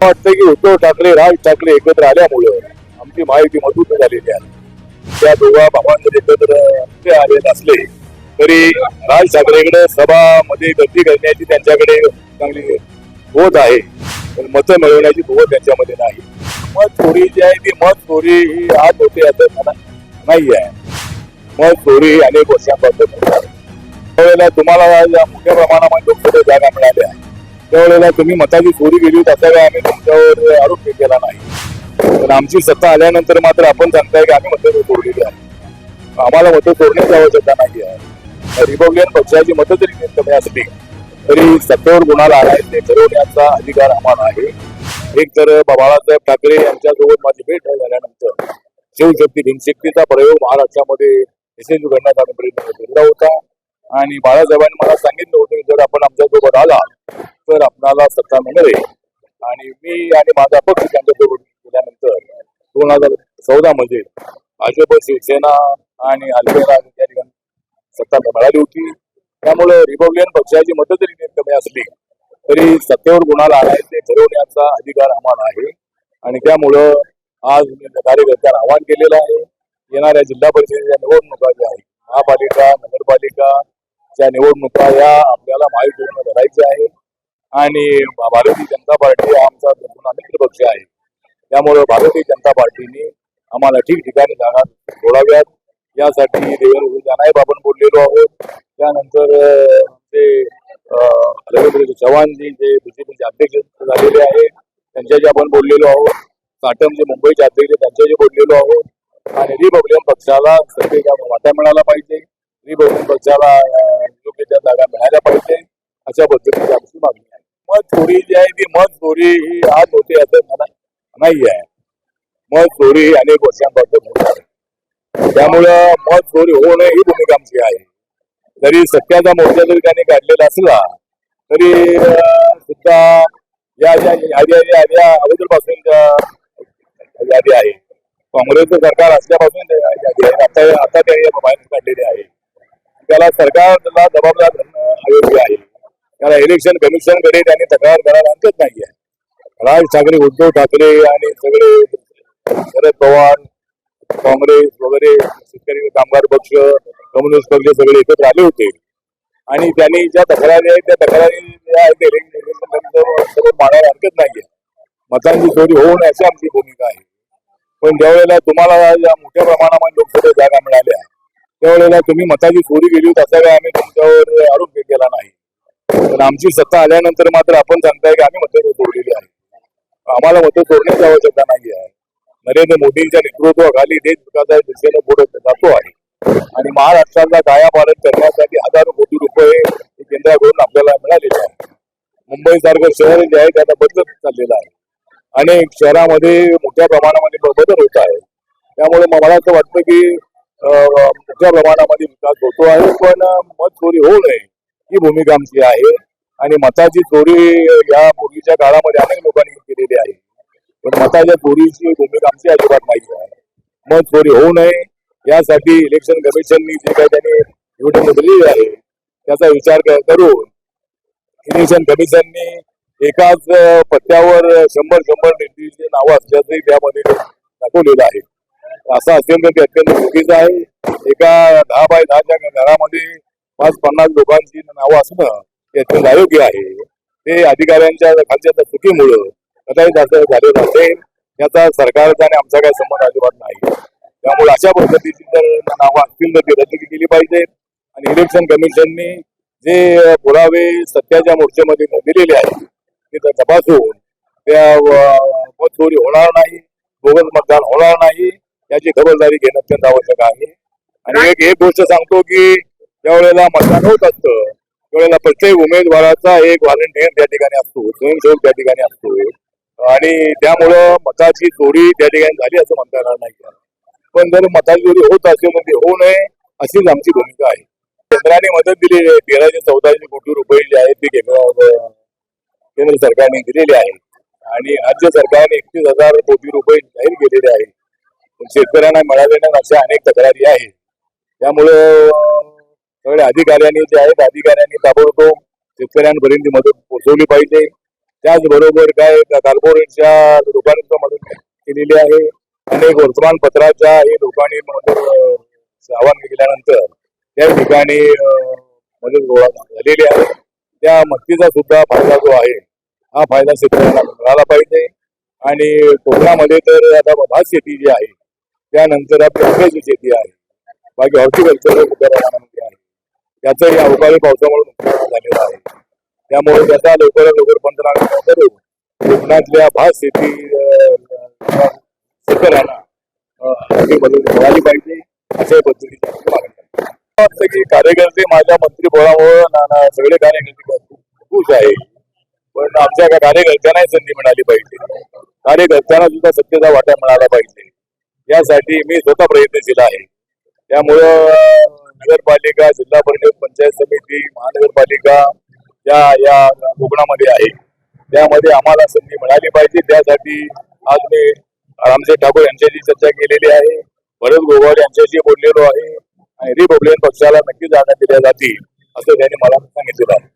वाटतं की उद्धव ठाकरे राज ठाकरे एकत्र आल्यामुळं आमची माहिती मजबूत झालेली आहे. त्या दोघा भावांमध्ये एकत्र ते आले नसले तरी राज ठाकरेकडे सभामध्ये गर्दी करण्याची त्यांच्याकडे चांगली होत आहे. पण मतं मिळवण्याची बोध त्यांच्यामध्ये नाही. मत चोरी जी आहे ती मत चोरी ही आज होते असं मला नाही आहे. मत चोरी ही अनेक वर्षांपासून त्यावेळेला तुम्हाला या मोठ्या प्रमाणामध्ये लोकसभा जागा मिळाल्या त्यावेळेला तुम्ही मताची चोरी केली होती असा आम्ही तुमच्यावर आरोप केला नाही. पण आमची सत्ता आल्यानंतर मात्र आपण सांगताय की आम्ही मतं चोरलेली आहे आम्हाला मतं चोरण्याची आवश्यकता नाही आहे. रिपब्लिकन पक्षाची मतं जरी कमी असली तरी सत्तेवर गुन्हा आलाय ते ठरवण्याचा अधिकार आम्हाला आहे. एक तर बाळासाहेब ठाकरे यांच्यासोबत माझी भेट झाल्यानंतर शिवशक्ती भीमशक्तीचा प्रयोग महाराष्ट्रामध्ये यशस्वी करण्याचा आम्ही प्रयत्न केला होता. आणि बाळासाहेबांनी मला सांगितलं होतं की जर आपण आमच्यासोबत आला तर आपणाला सत्ता मिळेल आणि मी आणि माझा पक्ष त्यांच्यासोबत गेल्यानंतर दोन हजार चौदा मध्ये भाजप शिवसेना आणि अल्पेरा या ठिकाणी सत्ता मिळाली होती. त्यामुळे रिपब्लिकन पक्षाची मतं जरी कमी असली तरी सत्तेवर गुन्हाला आणायचे ते ठरवण्याचा अधिकार आम्हाला आहे. आणि त्यामुळं आज मी कार्यकर्त्यांना आवाहन केलेलं आहे. येणाऱ्या जिल्हा परिषदेच्या निवडणुका ज्या आहेत महापालिका नगरपालिका च्या निवडणुका या आपल्याला महायुतीने लढायच्या आहे आणि भारतीय जनता पार्टी हा आमचा पुन्हा मित्र पक्ष आहे. त्यामुळे भारतीय जनता पार्टीने आम्हाला ठिकठिकाणी जागा सोडाव्यात. यासाठी देवेंद्र जानायब आपण बोललेलो आहोत. त्यानंतर ते रवींद्र चव्हाणजी जे बीजेपीचे अध्यक्ष झालेले आहेत त्यांच्याशी आपण बोललेलो आहोत. साटम जे मुंबईचे अध्यक्ष त्यांच्याशी बोललेलो आहोत. आणि रिपब्लिकन पक्षाला सत्तेचा वाटा मिळाला पाहिजे. रिपब्लिकन पक्षाला योग्य त्या जागा मिळाल्या पाहिजे. अशा पद्धतीची आमची मागणी आहे. मत चोरी जी आहे ती मत चोरी ही आज होते असं मला नाही आहे. मत चोरी ही अनेक वर्षांपासून होत आहे. त्यामुळं मत चोरी होऊ नये ही भूमिका आमची आहे. जरी सत्याचा मोर्चा जरी त्याने काढलेला असला तरी सुद्धा या ज्या याद्या अगोदरपासून यादी आहे. काँग्रेसचं सरकार असल्यापासून यादी आहे. आता आता त्या काढलेली आहे. त्याला सरकारला जबाबदार धरणं अयोग्य आहे. त्याला इलेक्शन कमिशनकडे त्यांनी तक्रार करायला आणतच नाही आहे राज ठाकरे उद्धव ठाकरे आणि सगळे शरद पवार काँग्रेस वगैरे शेतकरी कामगार पक्ष कम्युनिस्ट पक्ष सगळे एकत्र आले होते. आणि त्यांनी ज्या तक्रारी आहेत त्या तक्रारी ज्या मांडायला हरकत नाहीये. मतांची चोरी होऊ नये अशी आमची भूमिका आहे. पण ज्यावेळेला तुम्हाला या मोठ्या प्रमाणामध्ये लोकसभेत जागा मिळाल्या त्यावेळेला तुम्ही मताची चोरी केली होती असा आम्ही तुमच्यावर आरोप केला नाही. पण आमची सत्ता आल्यानंतर मात्र आपण सांगताय की आम्ही मतं चोरलेली आहे. आम्हाला मतं चोरण्याची आवश्यकता नाही आहे नरेंद्र मोदींच्या नेतृत्वाखाली देश विकासाच्या दिशेने पुढे जातो आहे. आणि महाराष्ट्राला कायापालट करण्यासाठी हजारो कोटी रुपये केंद्राकडून आपल्याला मिळालेले आहे. मुंबई सारखं शहर जे आहे त्याला बदलत चाललेलं आहे. अनेक शहरामध्ये मोठ्या प्रमाणामध्ये बदल होत आहे. त्यामुळे मला असं वाटतं की मोठ्या प्रमाणामध्ये विकास होतो आहे पण मत चोरी होऊ नये. ही भूमिका आमची आहे. आणि मताची चोरी या पूर्वीच्या काळामध्ये अनेक लोकांनी केलेली आहे. पण मताच्या चोरीची भूमिका आमची अजिबात माहिती आहे मत चोरी होऊ नये यासाठी इलेक्शन कमिशननी जे काही त्यांनी निवडणूक दिलेली आहे त्याचा विचार करून इलेक्शन कमिशननी एकाच पत्त्यावर शंभर शंभर व्यक्तीची नावं असल्याचंही त्यामध्ये दाखवलेलं आहे. असं असेल तर ते अत्यंत चुकीचं आहे. एका दहा बाय दहाच्या घरामध्ये पाच पन्नास लोकांची नावं असणं हे अत्यंत अयोग्य आहे. ते अधिकाऱ्यांच्या खालच्या चुकीमुळं कदाचित असं झालेलं असेल याचा सरकारचा आणि आमचा काही संबंध अजिबात नाही. त्यामुळे अशा पद्धतीची जर नावं असतील तर ती रद्द केली पाहिजे. आणि इलेक्शन कमिशननी जे पुरावे सत्याच्या मोर्चामध्ये दिलेले आहेत ते तर तपासून त्या अं, होणार नाही बोगस मतदान होणार नाही याची खबरदारी घेणं अत्यंत आवश्यक आहे. आणि एक एक गोष्ट सांगतो की त्यावेळेला मतदान होत असतं. त्यावेळेला प्रत्येक उमेदवाराचा एक व्हॉलेंटिअर त्या ठिकाणी असतो स्वयंसेवक त्या ठिकाणी असतो. आणि त्यामुळं मताची चोरी त्या ठिकाणी झाली असं म्हणता येणार नाही. पण जर मताची चोरी होत असेल म्हणजे होऊ नये अशीच आमची भूमिका आहे. केंद्राने मदत दिलेली आहे. तेराशे चौदाशे कोटी रुपये जे आहेत ते केंद्र सरकारने दिलेले आहे आणि राज्य सरकारने एकतीस हजार कोटी रुपये जाहीर केलेले आहे पण शेतकऱ्यांना मिळालेल्या अशा अनेक तक्रारी आहेत. त्यामुळं सगळ्या अधिकाऱ्यांनी जे आहेत अधिकाऱ्यांनी ताबडतोब शेतकऱ्यांपर्यंत मदत पोहोचवली पाहिजे. त्याचबरोबर काय कॉर्पोरेटच्या लोकांच्या मदत केलेली आहे. अनेक वर्तमानपत्राच्या हे लोकांनी आवाहन केल्यानंतर त्या ठिकाणी मदत गोळा झालेली आहे. त्या मदतीचा सुद्धा फायदा जो आहे हा फायदा शेतकऱ्यांना मिळाला पाहिजे. आणि कोकणामध्ये तर आता भात शेती जी आहे त्यानंतर आपली शेती आहे. बाकी हॉर्टिकल्चर मोठ्या प्रमाणामध्ये आहे. त्याचंही अवकाळी पावसामुळे नुकसान झालेलं आहे. त्यामुळे त्याचा लवकरात लवकर पंचनामा करून कोकणातल्या भात शेती शेतकऱ्यांना मदत मिळाली पाहिजे अशा पद्धतीची मागणी वाटतं की कार्यकर्ते माझ्या मंत्री सगळे कार्यकर्ते खुश आहे. पण आमच्या एका कार्यकर्त्यांनाही संधी मिळाली पाहिजे. कार्यकर्त्यांना सुद्धा सत्तेचा वाटा मिळाला पाहिजे. यासाठी मी स्वतः प्रयत्नशील आहे. त्यामुळं नगरपालिका जिल्हा परिषद पंचायत समिती महानगरपालिका या या कोकणामध्ये आहे. त्यामध्ये आम्हाला संधी मिळाली पाहिजे. त्यासाठी आज मी रामदेव ठाकूर यांच्याशी चर्चा केलेली आहे. भरत गोगावले यांच्याशी बोललेलो आहे. आणि रिपब्लिकन पक्षाला नक्की जागा दिल्या जातील असं त्यांनी मला सांगितलेलं आहे.